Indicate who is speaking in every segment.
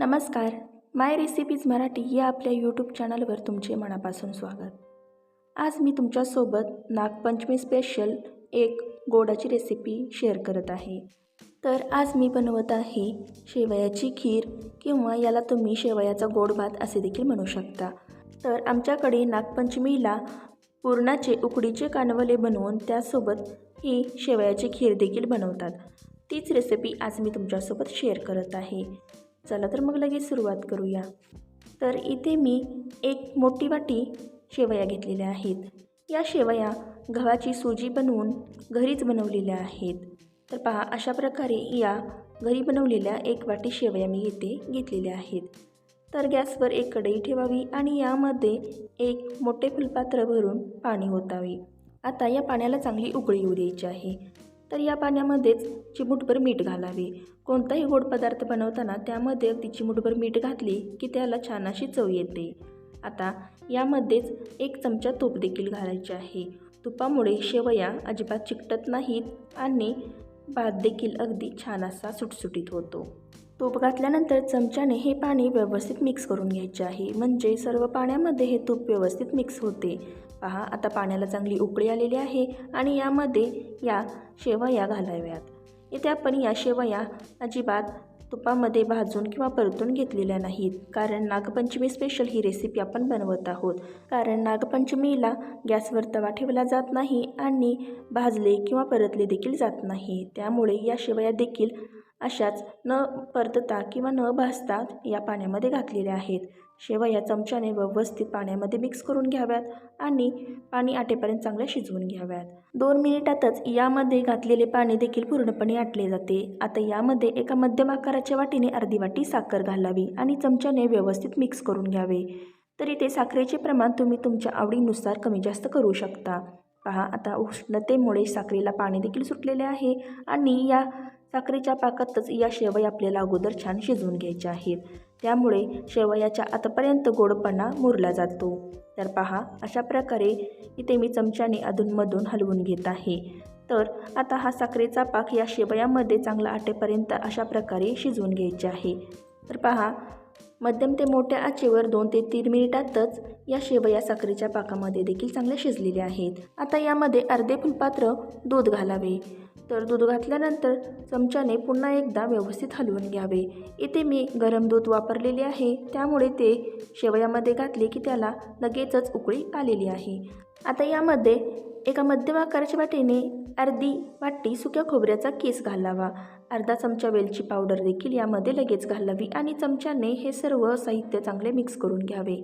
Speaker 1: नमस्कार. माय रेसिपीज मराठी या आपल्या यूट्यूब चॅनलवर तुमचे मनापासून स्वागत. आज मी तुमच्यासोबत नागपंचमी स्पेशल एक गोडाची रेसिपी शेअर करत आहे. तर आज मी बनवत आहे शेवयाची खीर किंवा याला तुम्ही शेवयाचा गोड भात असे देखील म्हणू शकता. तर आमच्याकडे नागपंचमीला पुरणाचे उकडीचे कानवले बनवून त्यासोबत ही शेवयाची खीर देखील बनवतात. तीच रेसिपी आज मी तुमच्यासोबत शेअर करत आहे. चला तर मग लगेच सुरुवात करूया. तर इथे मी एक मोठी वाटी शेवया घेतलेल्या आहेत. या शेवया गव्हाची सुजी बनवून घरीच बनवलेल्या आहेत. तर पहा अशा प्रकारे या घरी बनवलेल्या एक वाटी शेवया मी इथे घेतलेल्या आहेत. तर गॅसवर एक कढई ठेवावी आणि यामध्ये एक मोठे फुलपात्र भरून पाणी ओतावे. आता या पाण्याला चांगली उकळी येऊ द्यायची आहे. तर या पाण्यामध्येच चिमूटभर मीठ घालावे. कोणताही गोड पदार्थ बनवताना त्यामध्ये अगदी चिमूटभर मीठ घातली की त्याला छान अशी चव येते. आता यामध्येच एक चमचा तूप देखील घालायचे आहे. तुपामुळे शेवया अजिबात चिकटत नाहीत आणि भात देखील अगदी छान असा सुटसुटीत होतो. तूप घातल्यानंतर चमच्याने हे पाणी व्यवस्थित मिक्स करून घ्यायचे आहे. म्हणजे सर्व पाण्यामध्ये हे तूप व्यवस्थित मिक्स होते. पहा आता पाण्याला चांगली उकळी आलेली आहे आणि यामध्ये या शेवया घालाव्यात. येथे आपण या शेवया अजिबात तुपामध्ये भाजून किंवा परतून घेतलेल्या नाहीत. कारण नागपंचमी स्पेशल ही रेसिपी आपण बनवत आहोत. कारण नागपंचमीला गॅसवर तवा ठेवला जात नाही आणि भाजले किंवा परतले देखील जात नाही. त्यामुळे या देखील अशाच न परतता किंवा न भासता या पाण्यामध्ये घातलेल्या आहेत. शेवया चमच्याने व्यवस्थित पाण्यामध्ये मिक्स करून घ्याव्यात आणि पाणी आटेपर्यंत चांगल्या शिजवून घ्याव्यात. दोन मिनिटातच यामध्ये घातलेले पाणी देखील पूर्णपणे आटले जाते. आता यामध्ये एका मध्यम आकाराच्या वाटीने अर्धी वाटी साखर घालावी आणि चमच्याने व्यवस्थित मिक्स करून घ्यावे. तरी ते साखरेचे प्रमाण तुम्ही तुमच्या आवडीनुसार कमी जास्त करू शकता. पहा आता उष्णतेमुळे साखरेला पाणी देखील सुटलेले आहे आणि या साखरेच्या पाकातच या शेवया आपल्याला अगोदर छान शिजवून घ्यायच्या आहेत. त्यामुळे शेवयाच्या आतापर्यंत गोडपणा मुरला जातो. तर पहा अशा प्रकारे इथे मी चमच्याने अधूनमधून हलवून घेत आहे. तर आता हा साखरेचा पाक या शेवयामध्ये चांगला आटेपर्यंत अशा प्रकारे शिजवून घ्यायचे आहे. तर पहा मध्यम ते मोठ्या आचेवर दोन ते तीन मिनिटातच या शेवया साखरेच्या पाकामध्ये देखील चांगल्या शिजलेल्या आहेत. आता यामध्ये अर्धे फुलपात्र दूध घालावे. तर दूध घातल्यानंतर चमच्याने पुन्हा एकदा व्यवस्थित हलवून घ्यावे. इथे मी गरम दूध वापरलेले आहे. त्यामुळे ते शेवयामध्ये घातले की त्याला लगेचच उकळी आलेली आहे. आता यामध्ये एका मध्यम आकाराच्या वाटीने अर्धी वाटी सुक्या खोबऱ्याचा केस घालावा. अर्धा चमचा वेलची पावडर देखील यामध्ये लगेच घालावी आणि चमच्याने हे सर्व साहित्य चांगले मिक्स करून घ्यावे.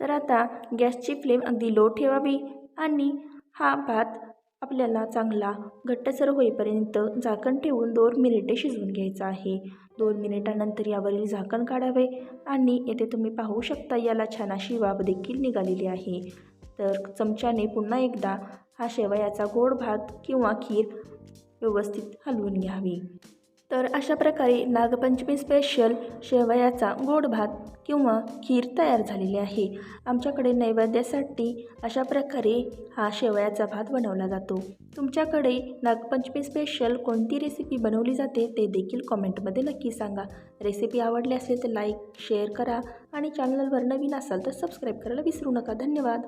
Speaker 1: तर आता गॅसची फ्लेम अगदी लो ठेवावी आणि हा भात आपल्याला चांगला घट्टसर होईपर्यंत झाकण ठेवून दोन मिनिटे शिजवून घ्यायचं आहे. दोन मिनिटानंतर यावरील झाकण काढावे आणि येथे तुम्ही पाहू शकता याला छान अशी वाफ देखील निघालेली आहे. तर चमच्याने पुन्हा एकदा हा शेवयाचा गोड भात किंवा खीर व्यवस्थित हलवून घ्यावी. तर अशा प्रकारे नागपंचमी स्पेशल शेवयाचा गोड भात किंवा खीर तयार झालेली आहे. आमच्याकडे नैवेद्यासाठी अशा प्रकारे हा शेवयाचा भात बनवला जातो. तुमच्याकडे नागपंचमी स्पेशल कोणती रेसिपी बनवली जाते ते देखील कॉमेंटमध्ये नक्की सांगा. रेसिपी आवडली असेल तर लाईक शेअर करा आणि चॅनलवर नवीन असाल तर सबस्क्राईब करायला विसरू नका. धन्यवाद.